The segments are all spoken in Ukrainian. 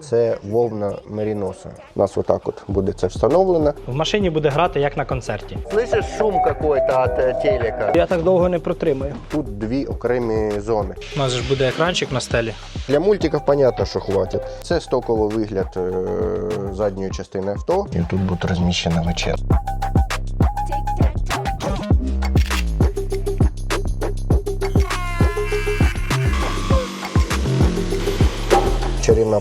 Це вовна меріноса. У нас отак от буде це встановлено. В машині буде грати як на концерті. Слышиш шум какой-то від телека? Я так довго не протримаю. Тут дві окремі зони. У нас ж буде екранчик на стелі. Для мультиків, понятно, що хватить. Це стоковий вигляд е, задньої частини авто. І тут буде розміщена вечер.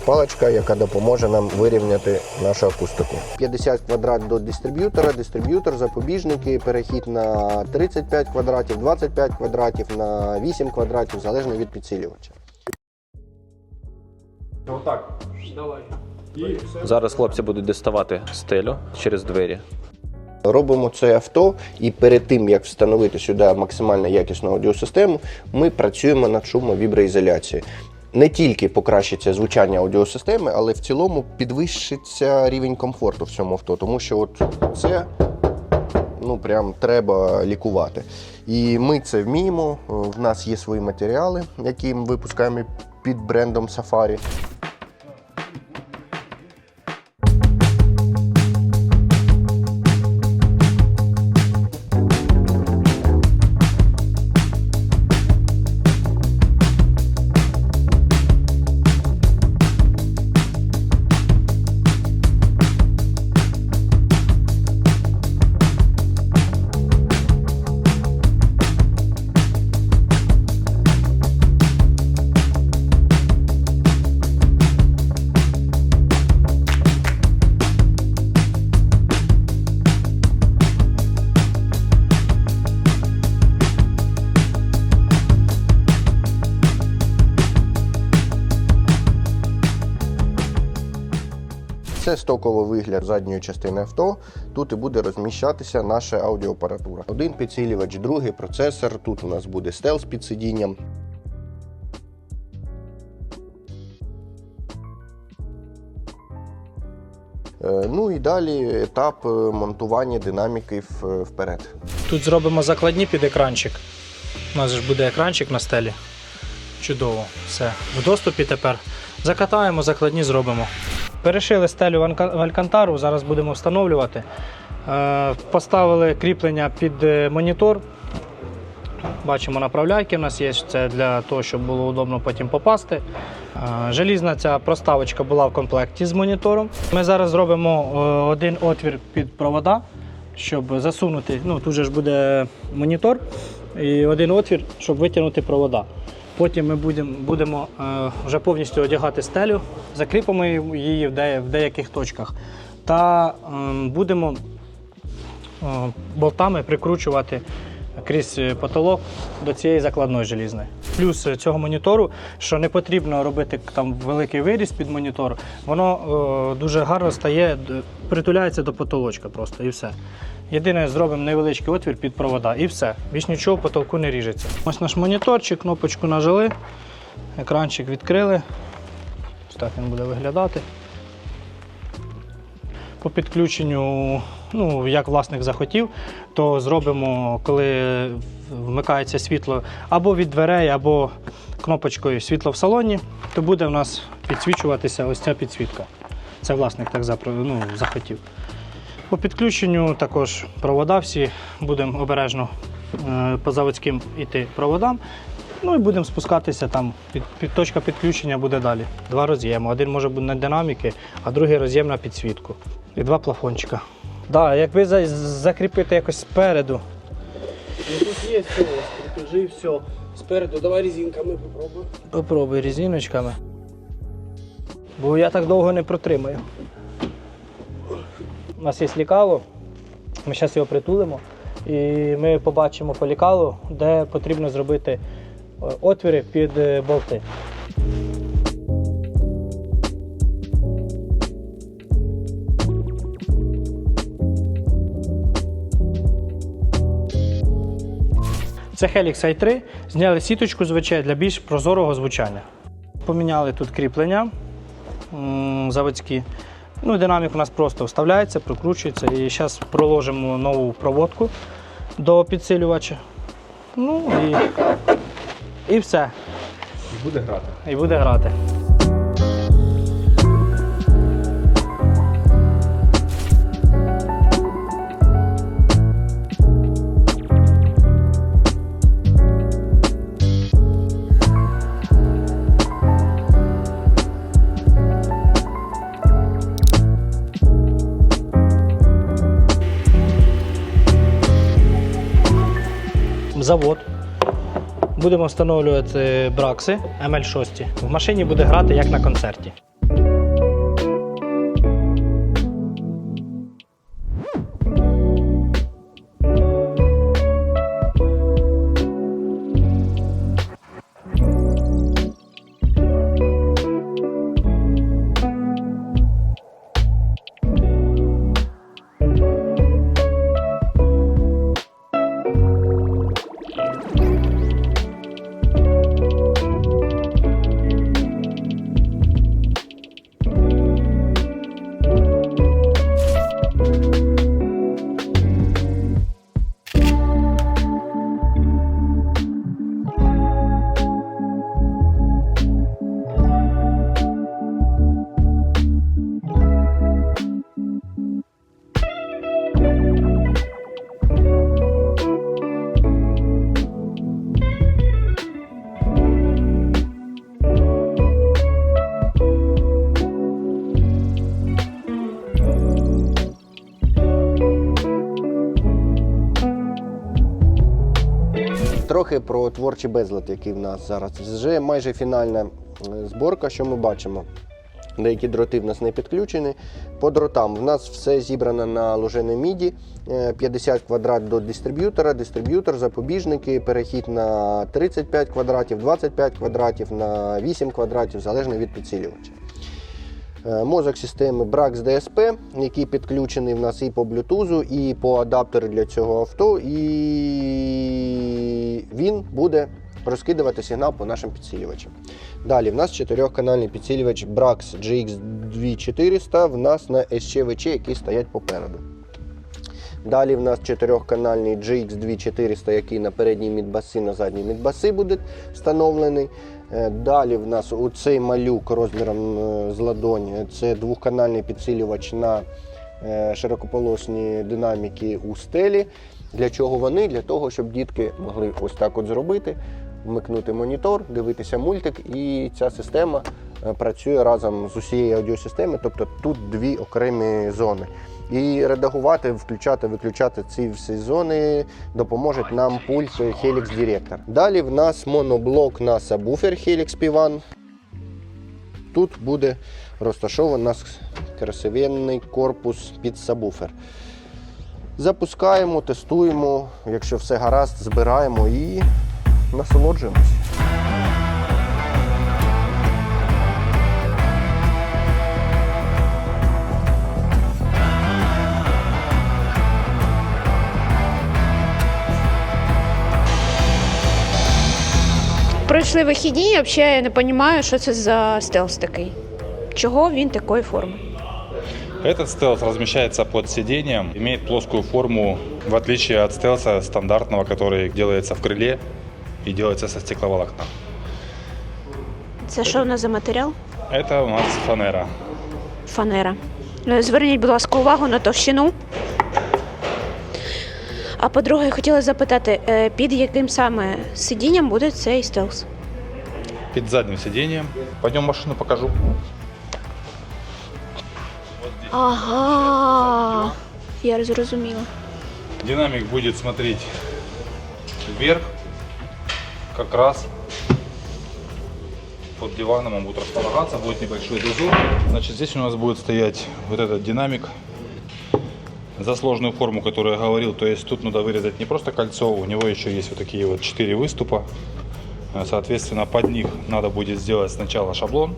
Паличка, яка допоможе нам вирівняти нашу акустику. 50 квадрат до дистриб'ютора, дистриб'ютор, запобіжники, перехід на 35 квадратів, 25 квадратів, на 8 квадратів, залежно від підсилювача. Зараз хлопці будуть діставати стелю через двері. Робимо це авто, і перед тим як встановити сюди максимально якісну аудіосистему, ми працюємо над шумовіброізоляцією. Не тільки покращиться звучання аудіосистеми, але в цілому підвищиться рівень комфорту в цьому авто, тому що от це ну прям треба лікувати. І ми це вміємо. В нас є свої матеріали, які ми випускаємо під брендом Safari. Це стоковий вигляд задньої частини авто. Тут і буде розміщатися наша аудіоапаратура. Один підсилювач, другий процесор. Тут у нас буде стелс під сидінням. Е, Ну і далі етап е, монтування динаміків е, вперед. Тут зробимо закладні під екранчик. У нас ж буде екранчик на стелі. Чудово. Все. В доступі тепер. Закатаємо, закладні зробимо. Перешили стелю в алькантару, зараз будемо встановлювати. Е, Поставили кріплення під е, монітор. Бачимо направляйки в нас є. Це для того, щоб було удобно потім попасти. Е, Желізна ця проставочка була в комплекті з монітором. Ми зараз зробимо один отвір під провода, щоб засунути. Ну, тут же ж буде монітор і один отвір, щоб витягнути провода. Потім ми будемо, будемо вже повністю одягати стелю, закріпимо її в, де, в деяких точках та ем, будемо е, болтами прикручувати крізь потолок до цієї закладної желізної. Плюс цього монітору, що не потрібно робити там великий виріз під монітор, воно е, дуже гарно стає, притуляється до потолочка просто і все. Єдине, зробимо невеличкий отвір під провода і все. Більш нічого потолку не ріжеться. Ось наш моніторчик, кнопочку нажали, екранчик відкрили. Ось так він буде виглядати по підключенню, ну як власник захотів, то зробимо, коли вмикається світло або від дверей, або кнопочкою світло в салоні, то буде в нас підсвічуватися ось ця підсвітка. Це власник так ну, захотів. По підключенню також провода всі будемо обережно е, по заводським іти проводам. Ну і будемо спускатися там. Під, під, точка підключення буде далі. Два роз'єми. Один може бути на динаміки, а другий роз'єм на підсвітку. І два плафончика. Да, якби за, закріпити якось спереду. Ну тут есть все, крепежи, все. Спереду давай резинками попробуй. Попробуй резиночками. Бо я так довго не протримаю. У нас є лікало, ми зараз його притулимо і ми побачимо по лікалу, де потрібно зробити е, отвіри під е, болти. Це Helix i3. Зняли сіточку з ВЧ для більш прозорого звучання. Поміняли тут кріплення заводські. Ну, динамік у нас просто вставляється, прокручується. І зараз проложимо нову проводку до підсилювача. Ну і, і все. І буде грати. І буде грати. Будемо встановлювати бракси ML6. В машині буде грати як на концерті. Трохи про творчий безлад, який в нас зараз. Вже майже фінальна е, зборка, що ми бачимо. Деякі дроти в нас не підключені. По дротам в нас все зібрано на лужене міді, Е, 50 квадрат до дистриб'ютора, дистриб'ютор, запобіжники, перехід на 35 квадратів, 25 квадратів, на 8 квадратів, залежно від підсилювача. Е, Мозок системи Brax DSP, який підключений в нас і по Bluetooth, і по адаптеру для цього авто, і він буде розкидувати сигнал по нашим підсилювачам. Далі в нас чотирьохканальний підсилювач Brax GX2400, в нас на SCVC, які стоять попереду. Далі в нас чотирьохканальний GX2400, який на передній мідбаси, на задній мідбаси буде встановлений. Е, Далі в нас оцей малюк розміром е, з ладонь. Це двохканальний підсилювач на е, широкополосні динаміки у стелі. Для чого вони? Для того, щоб дітки могли ось так от зробити, вмикнути монітор, дивитися мультик, і ця система е, працює разом з усією аудіосистемою, тобто тут дві окремі зони. І редагувати, включати, виключати ці всі зони допоможе нам пульт Helix Director. Далі в нас моноблок на сабвуфер Helix P1. Тут буде розташований у красивенний корпус під сабвуфер. Запускаємо, тестуємо, якщо все гаразд, збираємо і насолоджуємось. Пройшли вихідні, і взагалі я не розумію, що це за стелс такий. Чого він такої форми? Этот стелс размещается под сиденьем, имеет плоскую форму, в отличие от стелса стандартного, который делается в крыле и делается со стекловолокна. Це що у нас за матеріал? Это у нас фанера. Фанера. Е, Зверніть, будь ласка, увагу на товщину. А по-друге, я хотіла запитати, е, під яким саме сидінням буде цей стелс? Перед задним сиденьем. Пойдем машину покажу. Ага, я зрозуміла. Динамик будет смотреть вверх, как раз под диваном он будет располагаться, будет небольшой дозор. Значит, здесь у нас будет стоять вот этот динамик за сложную форму, которую я говорил. То есть тут надо вырезать не просто кольцо, у него еще есть вот такие вот четыре выступа. Соответственно, под них надо будет сделать сначала шаблон.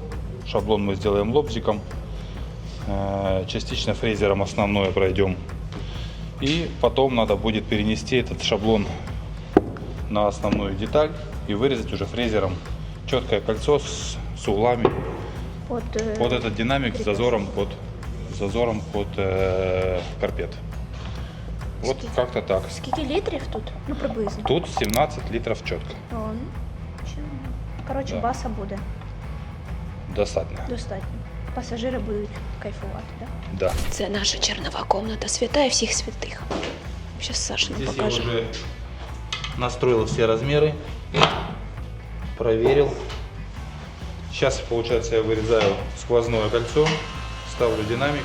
Шаблон мы сделаем лобзиком. Э, Частично фрезером основное пройдем. И потом надо будет перенести этот шаблон на основную деталь и вырезать уже фрезером четкое кольцо с, с углами От, е, под этот динамик с зазором под, с зазором под э, карпет. Вот Скільки? как-то так. Скільки літрів тут? Ну, приблизно. Тут 17 литров четко. О, ну, чому? Коротше, Да. баса буде Достаточно. достатньо. Пасажири будуть кайфувати, так? Да. Це наша чернова комната, святая всіх святих. Зараз Саша нам Здесь я покаже. уже настроил все размеры, проверил. Сейчас, получается, я вырезаю сквозное кольцо, ставлю динамик,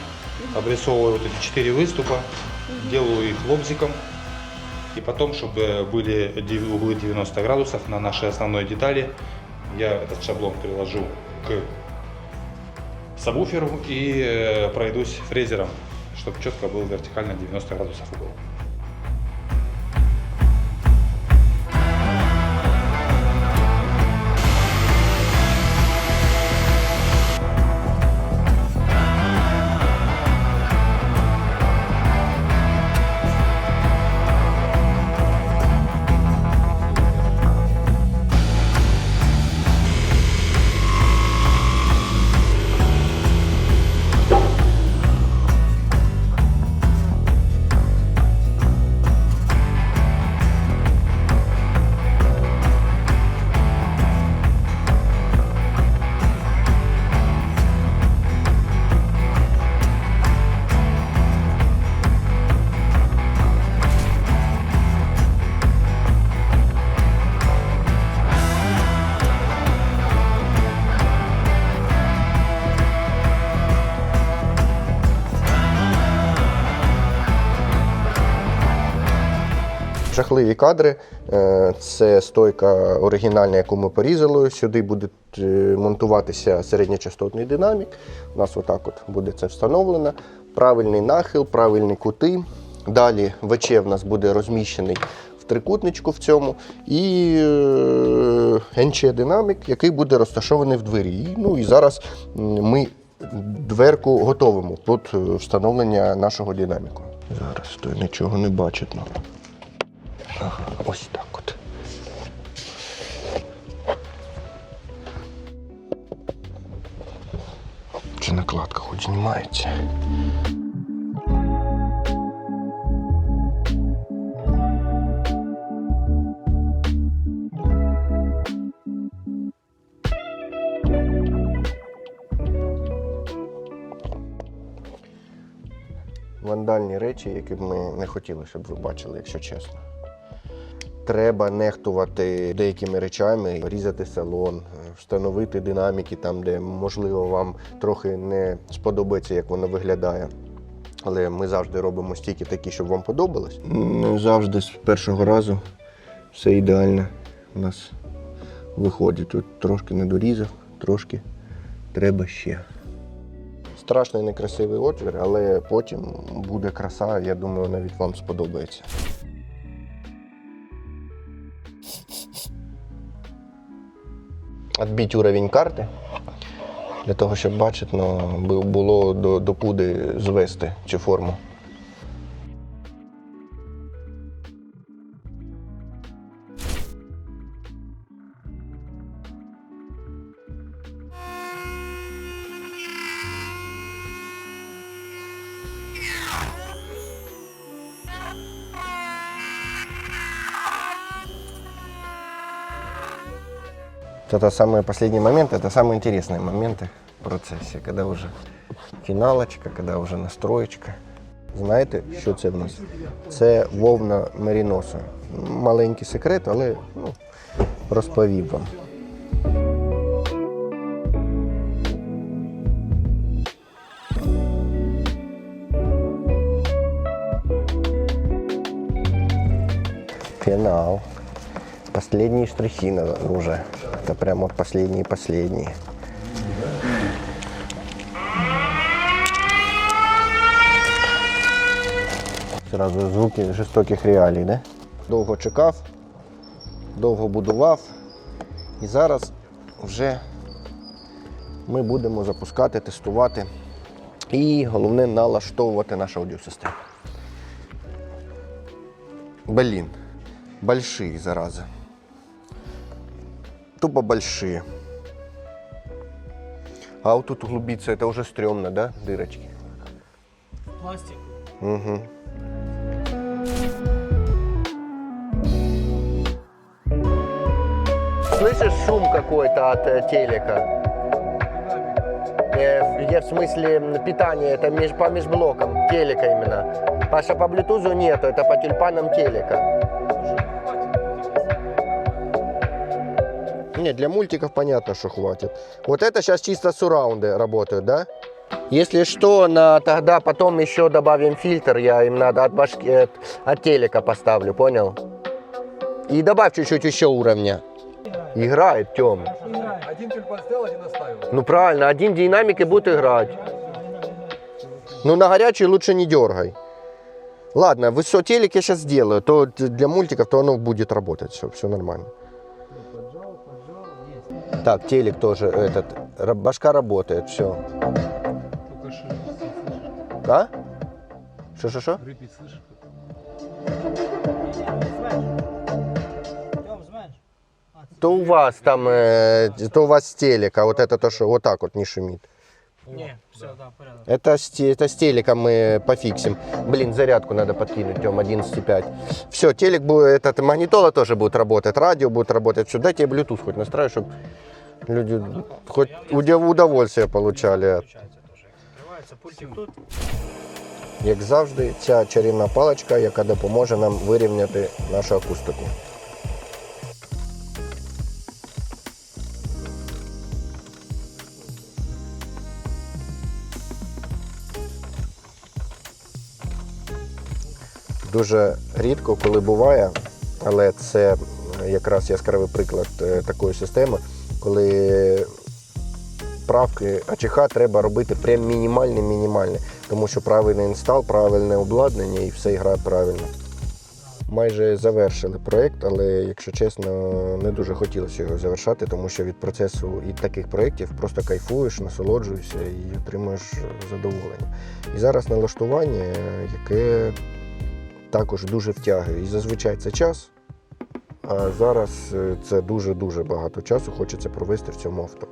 обрисовываю вот эти четыре выступа, делаю их лобзиком И потом, чтобы были углы 90 градусов на нашей основной детали, я этот шаблон приложу к сабвуферу и э, пройдусь фрезером, чтобы четко был вертикально 90 градусов угол. Жахливі кадри. Е, Це стойка оригінальна, яку ми порізали. Сюди буде е, монтуватися середньочастотний динамік. У нас отак от буде це встановлено. Правильний нахил, правильні кути. Далі ВЧ в нас буде розміщений в трикутничку в цьому. І е, НЧ динамік, який буде розташований в двері. Ну, і зараз ми дверку готовимо під встановлення нашого динаміку. Зараз то нічого не бачить. Ось так от. Чи накладка хоч знімається? Вандальні речі, які б ми не хотіли, щоб ви бачили, якщо чесно. Треба нехтувати деякими речами, різати салон, е, встановити динаміки там, де можливо вам трохи не сподобається, як воно виглядає. Але ми завжди робимо стільки такі, щоб вам подобалось. Не завжди з першого разу все ідеально у нас виходить. Тут трошки не дорізав, трошки треба ще. Страшний некрасивий отвір, але потім буде краса, я думаю, навіть вам сподобається. Відбити уровень карти. Для того, щоб бачити, ну, було до, до пуди звести цю форму. Это самые последние моменты, это самые интересные моменты в процесі, когда вже фіналочка, когда вже настроєчка. Знаєте, що це в нас? Це вовна меріноса. Маленький секрет, але ну, розповів вам. Финал. Последние штрихи надо уже. Это прям вот последние-последние. Сразу звуки жорстоких реалій, да? Довго чекав, довго будував. І зараз вже ми будемо запускати, тестувати і головне налаштовувати нашу аудіосистему. Блін, большие, зараза. Тупо большие. А вот тут углубиться, это уже стрёмно, да, дырочки? Пластик. Угу. Слышишь шум какой-то от э, телека? Э, я в смысле питания, это меж, по межблокам, телека именно. Паша по блютузу нету, это по тюльпанам телека. Нет, для мультиков понятно, что хватит. Вот это сейчас чисто сураунды работают, да? Если что, на, тогда потом еще добавим фильтр, я им надо от, башки, от, от телека поставлю, понял? И добавь чуть-чуть еще уровня. Играет, Тём. Один тюльпан сделал, один оставил. Ну правильно, один динамик и будет играть. Ну на горячий лучше не дергай. Ладно, высо телек я сейчас сделаю, то для мультиков то оно будет работать, все, все нормально. Так, телек тоже этот, башка работает, все. А? Что, что, что? То у вас там, э, то у вас с телека, вот это то, что вот так вот не шумит. Ні, все, да, порядок. Это с, те- это с телека мы пофиксим. Блин, зарядку надо подкинуть, Тем, 11.5. Все, телек будет, этот, магнитола тоже будет работать, радио будет работать. Все, дайте я Bluetooth хоть настраиваю, чтобы люди хоть удов- удовольствие получали. Включається теж. Як відкривається пультик тут. Як завжди, ця чарівна паличка, яка допоможе нам вирівняти нашу акустику. Дуже рідко, коли буває, але це якраз яскравий приклад е, такої системи, коли правки АЧХ треба робити прям мінімальне мінімальне, тому що правильний інстал, правильне обладнання і все грає правильно. Майже завершили проєкт, але, якщо чесно, не дуже хотілося його завершати, тому що від процесу і таких проєктів просто кайфуєш, насолоджуєшся і отримуєш задоволення. І зараз налаштування, яке також дуже втягує. І зазвичай це час, а зараз е, це дуже-дуже багато часу хочеться провести в цьому авто.